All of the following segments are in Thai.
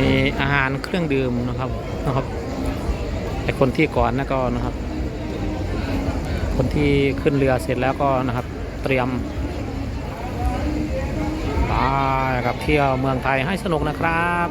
มีอาหารเครื่องดื่มนะครับนะครับแต่คนที่ก่อนนะก็นะครับ คนที่ขึ้นเรือเสร็จแล้วก็นะครับ เตรียมไปกับเที่ยวเมืองไทยให้สนุกนะครับ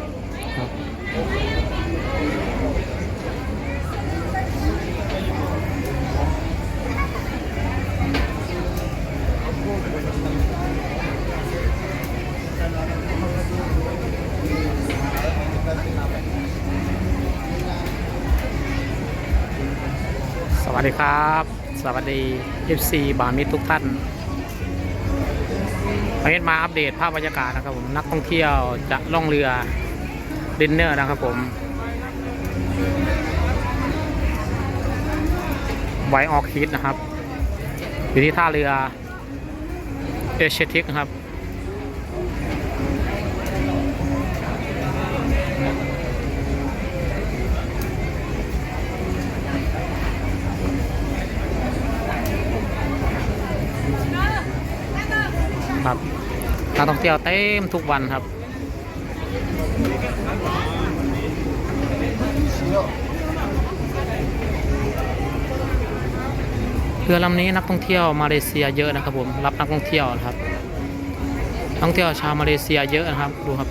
สวัสดีครับ สวัสดี FC บามิตทุกท่านวันนี้มาอัปเดตภาพบรรยากาศนะครับผมนักท่องเที่ยวจะล่องเรือดินเนอร์นะครับผมไวออกฮิตนะครับ อยู่ที่ท่าเรือเอเชียทิกนะครับ นักท่องเที่ยวเต็มทุกวันครับ เรือลำนี้นักท่องเที่ยวมาเลเซียเยอะนะครับผมรับนักท่องเที่ยวนะครับนักท่องเที่ยวชาวมาเลเซียเยอะนะครับดูครับ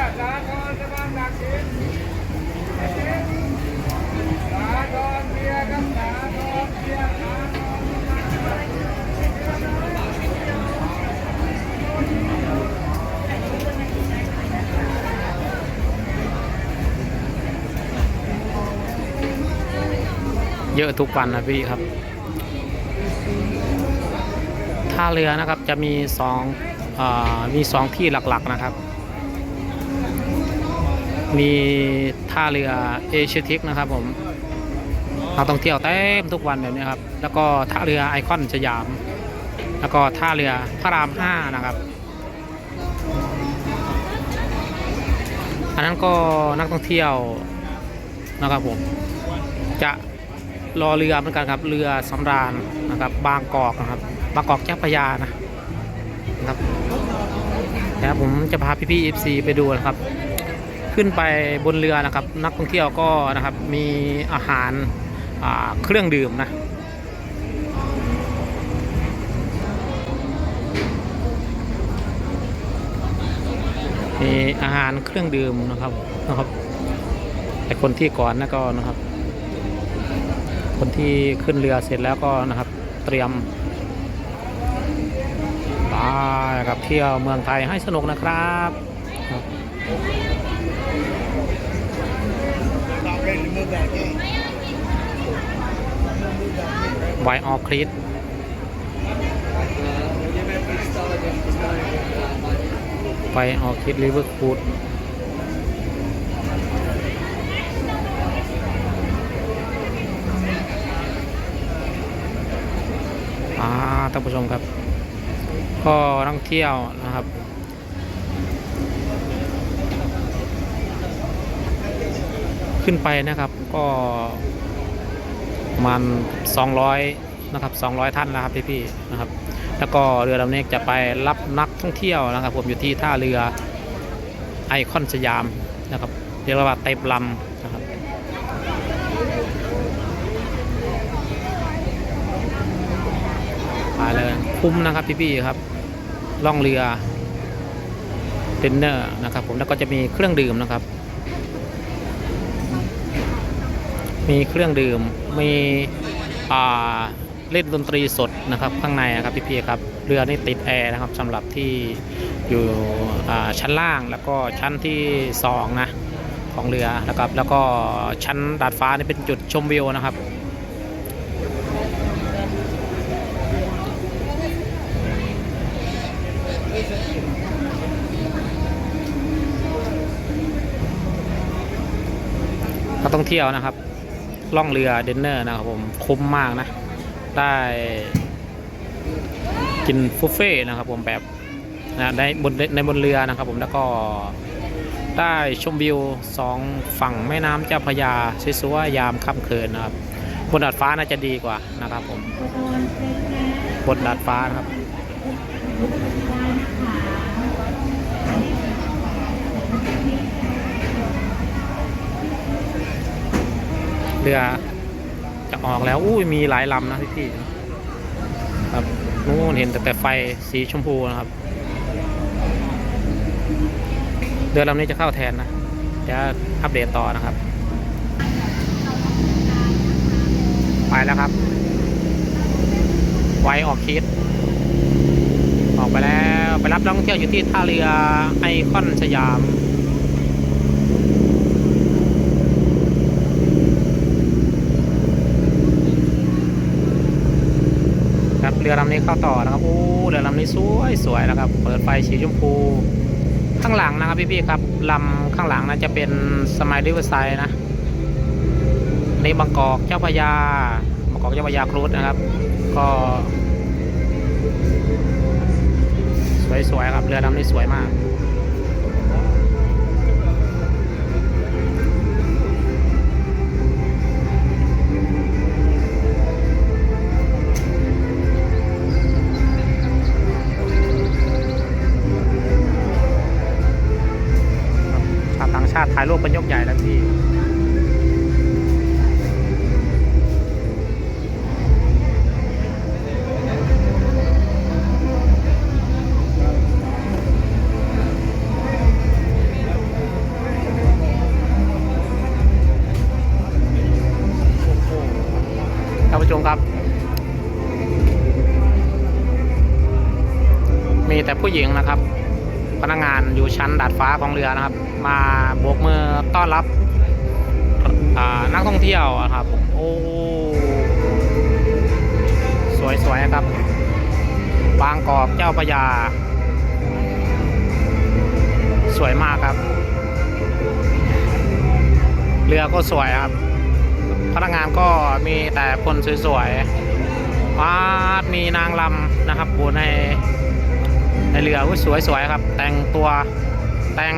เยอะทุกวันนะพี่ครับ ท่าเรือนะครับจะมีสองอมีสองที่หลักๆนะครับ มีท่าเรือเอเชียทิกนะครับผมนักท่องเที่ยวเต็มทุกวันแบบนี้ครับ แล้วก็ท่าเรือไอคอนสยาม แล้วก็ท่าเรือพระรามห้านะครับ อันนั้นก็นักท่องเที่ยวนะครับผมจะรอเรือเหมือนกันครับ เรือสำราญนะครับ บางกอกนะครับ บางกอกเจ้าพยานะนะครับแล้วผมจะพาพี่พี่เอฟซีไปดูนะครับ ขึ้นไปบนเรือนะครับ นักท่องเที่ยวก็นะครับมีอาหาราเครื่องดื่มนะมีอาหารเครื่องดื่มนะครับนะครับแต่คนที่ก่อนนะก็นะครับ คนที่ขึ้นเรือเสร็จแล้วก็นะครับ เตรียมไปกับเที่ยวเมืองไทยให้สนุกนะครับครับ ไวออคลิสไวออคลิสลิเวอร์พูลอ่าท่านผู้ชมครับ ก็ท่องเที่ยวนะครับ ขึ้นไปนะครับก็ ประมัน200นะครับ200 ท่านนะครับพี่ๆนะครับ แล้วก็เรือลำนี้จะไปรับนักท่องเที่ยวนะครับ ผมอยู่ที่ท่าเรือไอคอนสยามนะครับเรียกว่าเต็มลำนะครับไปเลยคุ้มนะครับพี่ๆครับล่องเรือดินเนอร์นะครับ ผมแล้วก็จะมีเครื่องดื่มนะครับ มีเครื่องดื่ม มีอ่าเล่นดนตรีสดนะครับข้างในนะครับพี่ๆครับ เรือนี่ติดแอร์นะครับสำหรับที่อยู่ชั้นล่างแล้วก็ชั้นที่สองนะของเรือนะครับแล้วก็ชั้นดาดฟ้านี่เป็นจุดชมวิวนะครับนักท่องเที่ยวนะครับ ล่องเรือเดนเนอร์นะครับผมคุ้มมากนะ ได้กินบุฟเฟ่นะครับผมแบบนะในบนในบนเรือนะครับผมแล้วก็ได้ชมวิวสองฝั่งแม่น้ำเจ้าพระยาสวยๆยามค่ำคืนนะครับบนดาดฟ้าน่าจะดีกว่านะครับผมบนดาดฟ้านะครับ เรือจะออกแล้วอุ้ยมีหลายลำนะพี่พี่ๆครับนู่นเห็นแต่แต่ไฟสีชมพูนะครับ เรือลำนี้จะเข้าแทนนะจะอัปเดตต่อนะครับ ไปแล้วครับ ไวออกคิด ออกไปแล้ว ไปรับนักท่องเที่ยวอยู่ที่ท่าเรือไอคอนสยาม ครับ เรือลำนี้เข้าต่อนะครับโอ้เรือลำนี้สวยสวยนะครับ เปิดไฟสีชมพู ข้างหลังนะครับพี่ๆครับลำข้างหลังนะจะเป็นสมัยริเวอร์ไซด์นะนี่บางกอกเจ้าพยาบางกอกเจ้าพยาครูดนะครับ ก็ สวยๆครับเรือลำนี้สวยมาก รูปเป็นยกใหญ่แล้วพี่ท่านผู้ชมครับ มีแต่ผู้หญิงนะครับ พนักงานอยู่ชั้นดาดฟ้าของเรือนะครับ มาโบกมือต้อนรับนักท่องเที่ยวอะครับผมโอ้สวยๆครับ บางกอกเจ้าพระยา สวยมากครับ เรือก็สวยครับ พนักงานก็มีแต่คนสวยๆวามีนางลำนะครับอยู่ใน ในเรืออุ๊ยสวยๆครับ แต่งตัวแต่ง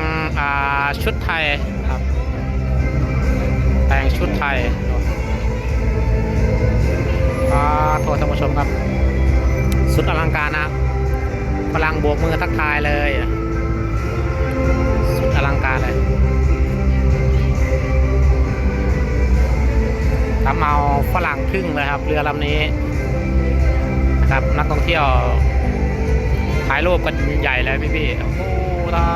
ชุดไทยครับ แต่งชุดไทยอ่าโทษท่านผู้ชมครับ สุดอลังการนะพลังโบกมือทักทายเลย สุดอลังการเลยทำเอาฝรั่งครึ่งเลยครับ เรือลำนี้นะครับนักท่องเที่ยว รูปกันใหญ่เลยพี่พี่ๆโอ้โหตา